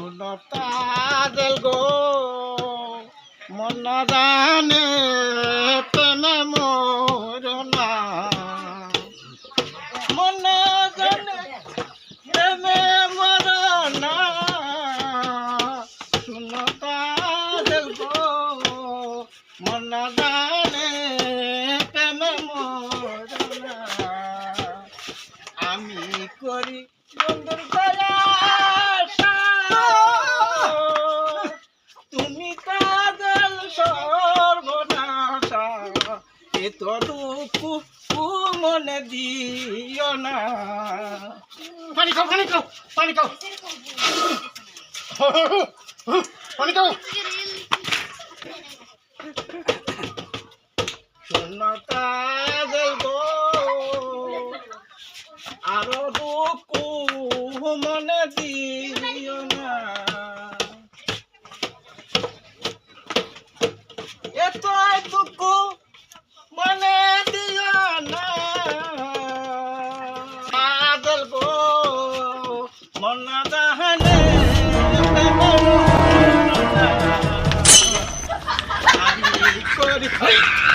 শুনো তাজেল গো, মন জানে মরনা মন জানে প্রেমে মরনা শুনো তাজেল গো, মন জানে প্রেমে আমি করি বন্ধুর দয়া। এত দুঃখ মনে দিও না। পানি খাও পানি খাও পানি খাও। পানি খাও। শূন্যতা আরও দুঃখ মনে দি Oh, my God.